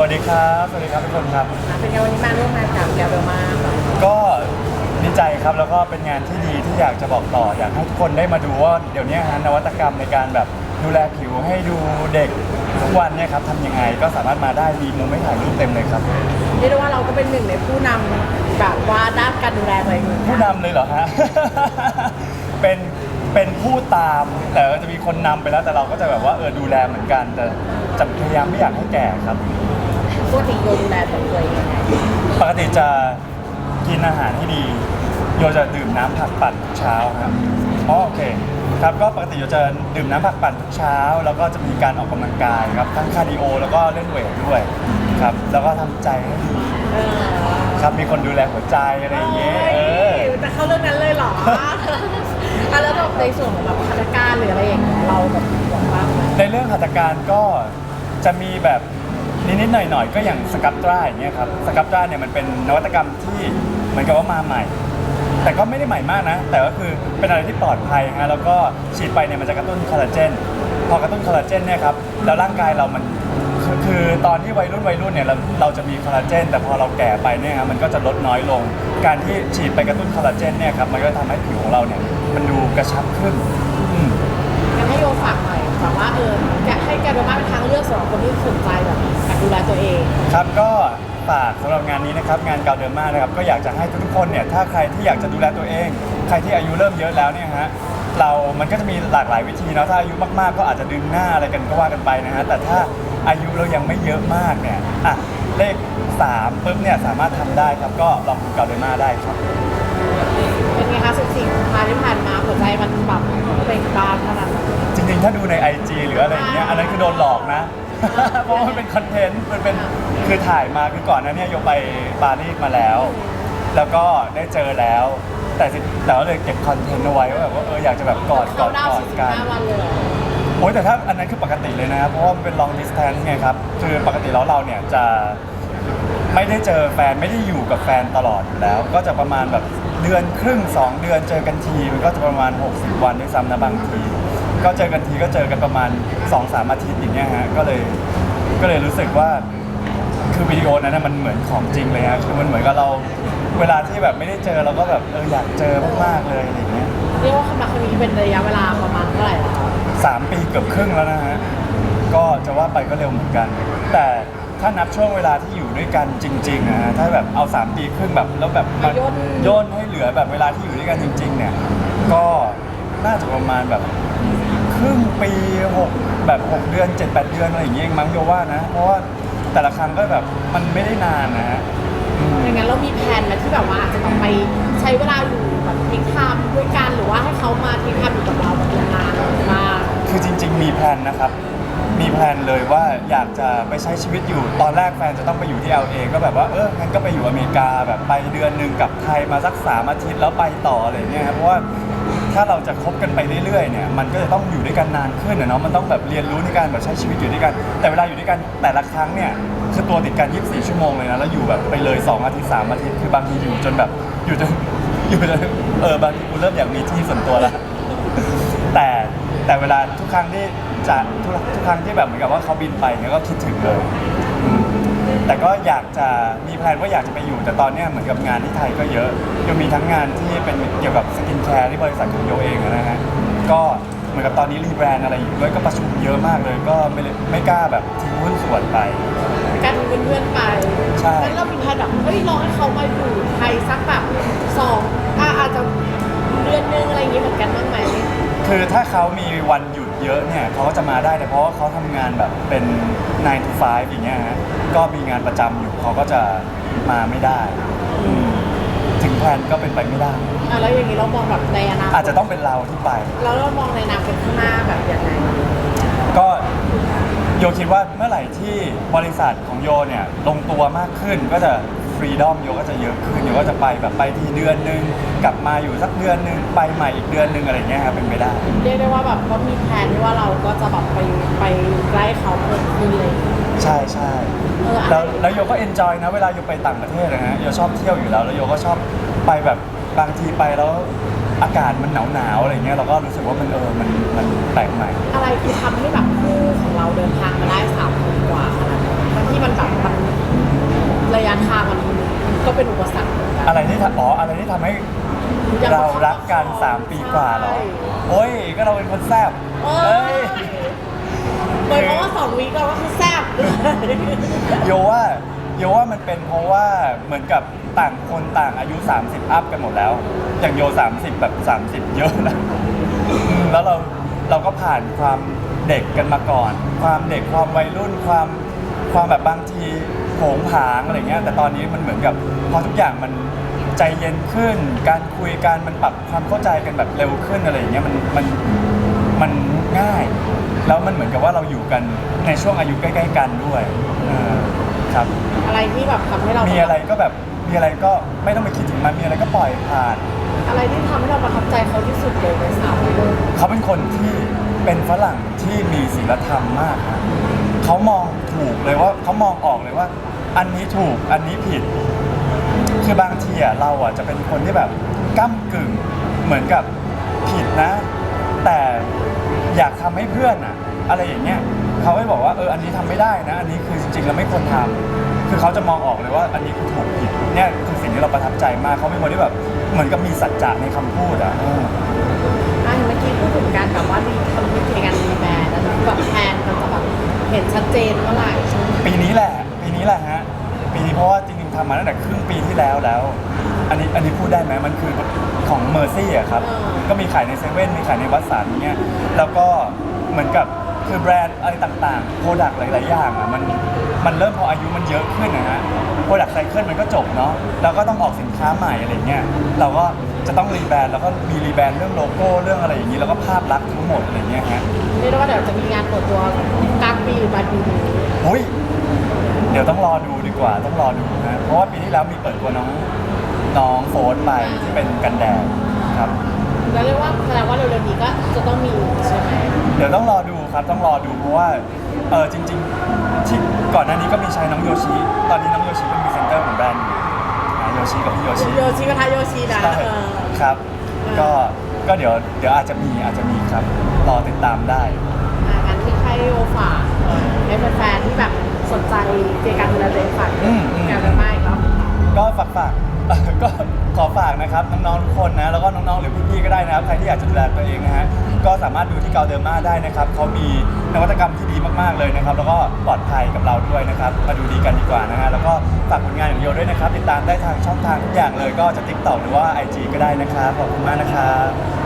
วัสดีครับ สวัสดีครับทุกคนครับ เป็นไงวันนี้มาร่วมงานกับแกเบลมาค่ะก็ดีใจครับแล้วก็เป็นงานที่ดีที่อยากจะบอกต่ออยากให้ทุกคนได้มาดูว่าเดี๋ยวนี้ฮะนวัตกรรมในการแบบดูแลผิวให้ดูเด็กทุกวันเนี่ยครับทำยังไงก็สามารถมาได้มีมุมให้ถ่ายรูปเต็มเลยครับ เรียกได้ว่าเราก็เป็นหนึ่งในผู้นำแบบว่าด้านการดูแลตัวเองเหมือนกัผู้นำเลยเหรอฮะ เป็น เป็นผู้ตาม แต่ว่าจะมีคนนำไปแล้วแต่เราก็จะแบบว่าเออดูแลเหมือนกัน แต่จะพยายามไม่อยากให้แก่ครับปกติโยดูแลตัวเองยังไงปกติจะกินอาหารที่ดี โยจะดื่มน้ำผักปั่นทุกเช้าครับอ๋อโอเค ครับก็ปกติโยจะดื่มน้ำผักปั่นทุกเช้า แล้วก็จะมีการออกกำลังกายครับทั้งคาร์ดิโอ แล้วก็เล่นเวทด้วยครับ แล้วก็ทำใจให้ดีเออครับมีคนดูแลหัวใจอะไรอย่างเงี้ยเออ จะเข้าเรื่องนั้นเลยเหรอ อะแล้วแบบในส่วนของแบบพัฒนาการหรืออะไรอย่างเงี้ยเราแบบหวังบ้างไหมในเรื่องหัตถการก็จะมีแบบนิดๆหน่อยๆก็อย่างสกับตราอย่างเงี้ยครับสกับตราเนี่ยมันเป็นนวัตกรรมที่เหมือนกับว่ามาใหม่ แต่ก็ไม่ได้ใหม่มากนะ แต่ก็คือเป็นอะไรที่ปลอดภัยฮะแล้วก็ฉีดไปเนี่ยมันจะกระตุ้นคอลลาเจนพอกระตุ้นคอลลาเจนเนี่ยครับแล้วร่างกายเรามัน คือคือตอนที่วัยรุ่นวัยรุ่นเนี่ยเราเราจะมีคอลลาเจน แต่พอเราแก่ไปเนี่ยครับมันก็จะลดน้อยลง การที่ฉีดไปกระตุ้นคอลลาเจนเนี่ยครับมันก็ทำให้ผิวของเราเนี่ยมันดูกระชับขึ้นอืม งั้นให้โยฝากหน่อยแบบว่าเออแกให้แกเบลมาเป็นทางเลือกสำหรับคนที่สนใจแบบการดูแลตัวเอง ครับก็ฝากสำหรับงานนี้นะครับงานกาวเดิมมานะครับก็อยากจะให้ทุกๆคนเนี่ยถ้าใครที่อยากจะดูแลตัวเอง ใครที่อายุเริ่มเยอะแล้วเนี่ยฮะเรามันก็จะมีหลากหลายวิธีเนาะถ้าอายุมากๆ ก็อาจจะดึงหน้าอะไรกันก็ว่ากันไปนะฮะแต่ถ้า อายุเรายังไม่เยอะมากเนี่ยอะเลข3ปุ๊บเนี่ยสามารถทำได้ครับก็ลองดูกาวเดิมมาได้ครับ เป็นไงคะสิบสี่กุมภาที่ผ่านมาหัวใจมันแบบเบ่งบานขนาดไหนจริงๆ ถ้าดูใน IG หรืออะไรอย่างเงี้ย อันนั้นคือโดนหลอกนะ เพราะว่ามันเป็นคอนเทนต์ มันเป็น คือถ่ายมาคือก่อนหนั้นเนี่ยโยไปปารีสมาแล้ว แล้วก็ได้เจอแล้ว แต่สิแต่ว่าเลยเก็บคอนเทนต์เอาไว้ว่าแบบว่าเอออยากจะแบบกอดกเขาอดดาวกอดสี่สิบกัน ห้าวันเลยเหรอ โอ้ยแต่ถ้าอันนั้นคือปกติเลยนะครับเพราะว่ามันเป็น long distance ไงครับ คือปกติแล้วเราเนี่ยจะไม่ได้เจอแฟนไม่ได้อยู่กับแฟนตลอดอยู่แล้ว ก็จะประมาณแบบเดือนครึ่ง 2 เดือนเจอกันที มันก็จะประมาณ 60 วันด้วยซ้ำนะบางที ก็เจอกันทีก็เจอกันประมาณ 2-3อาทิตย์อย่างเงี้ยฮะก็เลยก็เลยรู้สึกว่าคือวิดีโอนั้นนะมันเหมือนของจริงเลยฮะคือมันเหมือนกับเราเวลาที่แบบไม่ได้เจอเราก็แบบเอออยากเจอมากๆเลยอะไรอย่างเงี้ย เรียกว่าคำรักครั้งนี้เป็นระยะเวลาประมาณเท่าไหร่แล้วคะสามปีเกือบครึ่งแล้วนะฮะ ก็จะว่าไปก็เร็วเหมือนกัน แต่ถ้านับช่วงเวลาที่อยู่ด้วยกันจริงๆนะฮะถ้าแบบเอา3ปีครึ่งแบบแล้วแบบมาย่นให้เหลือแบบเวลาที่อยู่ด้วยกันจริง ๆ เนี่ย ก็น่าจะประมาณแบบครึ่งปีหกแบบหกเดือนเจ็ดแปดเดือนอะไรอย่างเงี้ยเองมั้งโยว่านะ เพราะว่าแต่ละครั้งก็แบบมันไม่ได้นานนะฮะ อืมอย่างนั้นเรามีแผนไหมที่แบบว่าอาจจะต้องไปใช้เวลาอยู่แบบทิ้งทามด้วยกันหรือว่าให้เขามาทิ้งทามอยู่กับเราแบบนานๆมากคือจริง ๆ มีแพลนนะครับ มีแพลนเลยว่าอยากจะไปใช้ชีวิตอยู่ ตอนแรกแฟนจะต้องไปอยู่ที่ LA ก็แบบว่าเอองั้นก็ไปอยู่อเมริกาแบบไปเดือนหนึ่งกลับไทยมาสักสามอาทิตย์แล้วไปต่ออะไรเงี้ยครับเพราะว่าถ้าเราจะคบกันไปเรื่อยๆเนี่ยมันก็จะต้องอยู่ด้วยกันนานขึ้นอะเนาะมันต้องแบบเรียนรู้ในการแบบใช้ชีวิตอยู่ด้วยกัน แต่เวลาอยู่ด้วยกันแต่ละครั้งเนี่ย คือตัวติดกัน 24 ชั่วโมงเลยนะ แล้วอยู่แบบไปเลย 2 อาทิตย์ 3 อาทิตย์ คือบางทีอยู่จนแบบอยู่จนอยู่จนเออบางทีกูเริ่มอยากมีที่ส่วนตัวแล้วแต่แต่เวลาทุกครั้งที่จะทุกทุกครั้งที่แบบเหมือนกับว่าเขาบินไปเนี่ยก็คิดถึงเลยอืมแต่ก็อยากจะมีแพลนว่าอยากจะไปอยู่แต่ตอนเนี้ยเหมือนกับงานที่ไทยก็เยอะยังมีทั้งงานที่เป็นเกี่ยวกับสกินแคร์ที่บริษัทของโยเองอะนะฮะก็เหมือนกับตอนนี้รีแบรนด์อะไรอยู่ด้วยก็ประชุมเยอะมากเลย ก็ไม่เลยไม่กล้าแบบทิ้งหุ้นส่วนไป ใช่ งั้นเรามีแผนแบบเฮ้ยลองให้เขามาอยู่ไทยสักแบบสองอะอาจจะเดือนนึงอะไรอย่างงี้เหมือนกันบ้างไหมคือถ้าเขามีวันหยุดเยอะเนี่ยเขาก็จะมาได้แต่เพราะว่าเขาทำงานแบบเป็น9 to 5อย่างเงี้ยฮะก็มีงานประจำอยู่เขาก็จะมาไม่ได้อืมถึงแพลนก็เป็นไปไม่ได้ อะแล้วอย่างนี้เรามองแบบในอนาคอาจตจะต้องเป็นเราที่ไป แล้วเรามองในอนาคตข้างหน้าแบบยังไงก็ โยคิดว่าเมื่อไหร่ที่บริษัทของโยเนี่ยลงตัวมากขึ้นก็จะฟรีดอมโยก็จะเยอะขึ้นโยก็จะไปแบบไปทีเดือนหนึง กลับมาอยู่สักเดือนหนึง ไปใหม่อีกเดือนหนึงอะไรเงี้ยครับเป็นไปได้ เรียกได้ว่าแบบก็มีแผนที่ว่าเราก็จะแบบไปไปใกล้เขาเพิ่มขึ้นเลย ใช่ใช่เออแล้วแล้วโยก็เอนจอยนะเวลาโยไปต่างประเทศนะฮะโยชอบเที่ยวอยู่แล้วแล้วโยก็ชอบไปแบบบางทีไปแล้ว อากาศมันหนาวๆอะไรเงี้ยเราก็รู้สึกว่ามันเออมันมันแปลกใหม่ อะไรที่ทำให้แบบคู่ของเราเดินทางมาได้สามคนกว่าขนาดนั้นทั้งที่มันแบบมันระยะทางมันก็เป็นอุปสรรคอะไรที่ทำอ๋ออะไรที่ทำให้เรารักกันสามปีกว่าเหรอโอ้ยก็เราเป็นคนแซ่บเอ้ยโดยเพราะว่าสองวีคเราก็คือแซ่บ โยว่าโยว่ามันเป็นเพราะว่าเหมือนกับ ต่างคนต่างอายุ 30 อัพกันหมดแล้ว อย่างโย 30 แบบ 30 เยอะแล้วอืมแล้วเราเราก็ผ่านความเด็กกันมาก่อน ความเด็กความวัยรุ่นความความแบบบางทีโผงผางอะไรเงี้ย แต่ตอนนี้มันเหมือนกับพอทุกอย่างมันใจเย็นขึ้น การคุยกันมันปรับความเข้าใจกันแบบเร็วขึ้นอะไรอย่างเงี้ยมันมันมันง่าย แล้วมันเหมือนกับว่าเราอยู่กันในช่วงอายุใกล้ ๆ กันด้วยเออครับ อะไรที่แบบทำให้เรามีอะไรก็แบบ มีอะไรก็ไม่ต้องไปคิดถึงมันมีอะไรก็ปล่อยผ่าน อะไรที่ทำให้เราประทับใจเขาที่สุดเลยในสามปีเลย เขาเป็นคนที่เป็นฝรั่งที่มีศีลธรรมมากนะเขามองถูกเลยว่าเขามองออกเลยว่า อันนี้ถูกอันนี้ผิด คือบางทีอะเราอะจะเป็นคนที่แบบก้ากึ่งเหมือนกับผิดนะ แต่อยากทำให้เพื่อนอะอะไรอย่างเงี้ยเขาไม่บอกว่าเอออันนี้ทำไม่ได้นะ อันนี้คือจริงๆแล้วไม่ควรทำ คือเขาจะมองออกเลยว่าอันนี้คือถูกผิดเนี่ยคือสิ่งที่เราประทับใจมากเขาเป็นคนที่แบบเหมือนกับมีสัจจะในคำพูดอะอืมอะเห็นเมื่อกี้พูดถึงการแบบว่ามีทำวิธีการรีแบรนด์แล้วแบบแพลนมันจะแบบเห็นชัดเจนเมื่อไหร่ใช่ไหมปีนี้แหละ ปีนี้แหละฮะปีนี้เพราะว่าจริงๆทำมาตั้งแต่ครึ่งปีที่แล้วแล้ว อันนี้อันนี้พูดได้ไหมมันคือของเมอร์ซี่อะครับก็มีขายในเซเว่นมีขายในวัดสันเงี้ยแล้วก็เหมือนกับคือแบรนด์อะไรต่างๆโปรดักต์หลายๆอย่างอะมัน มันเริ่มพออายุมันเยอะขึ้นนะฮะโปรดักต์ไซเคิลมันก็จบเนาะแล้วก็ต้องออกสินค้าใหม่อะไรเงี้ยเราก็จะต้องรีแบรนด์แล้วก็มีรีแบรนด์เรื่องโลโก้เรื่องอะไรอย่างนี้แล้วก็ภาพลักษณ์ทั้งหมดอะไรเงี้ยฮะเรียกได้ว่าเดี๋ยวจะมีงานเปิดตัวกลางปีหรือปลายปีนี้อุ้ยเดี๋ยวต้องรอดูดีกว่าต้องรอดูนะเพราะว่าปีที่แล้วมีเปิดตัวน้องน้องโฟนไปที่เป็นกันแดดครับ แล้วเรียกว่าแสดงว่าเร็วๆนี้ก็จะต้องมีใช่ไหมเดี๋ยวต้องรอดูครับต้องรอดูเพราะว่าเออจริง ๆ ที่ก่อนหน้านี้ก็มีใช้น้องโยชิ ตอนนี้น้องโยชิเป็นพรีเซนเตอร์ของแบรนด์อยู่นะโยชิกับพี่โยชิโยชิกระทะโยชินะใช่เออ ครับอก็ก็เดี๋ยวเดี๋ยวอาจจะมีอาจจะมีครับรอติดตามได้ อะงั้นที่ให้โอฝากให้แฟนๆที่แบบสนใจเกี่ยวกับการดูแลตัวเองฝากอืมอืม การไปไม่ก็ก็ฝากฝาก ก็ขอฝากนะครับน้องๆทุกคนนะแล้วก็น้องๆหรือพี่ๆก็ได้นะครับใครที่อยากจะดูแลตัวเองนะฮะ ก็สามารถดูที่เกาเดอร์มาได้นะครับเขามีนวัตกรรมที่ดีมากๆเลยนะครับ แล้วก็ปลอดภัยกับเราด้วยนะครับ มาดูดีกันดีกว่านะฮะแล้วก็ฝากผลงานของโยด้วยนะครับ ติดตามได้ทางช่องทางทุกอย่างเลยก็จะติ๊กต็อกหรือว่า IG ก็ได้นะครับขอบคุณมากนะครับ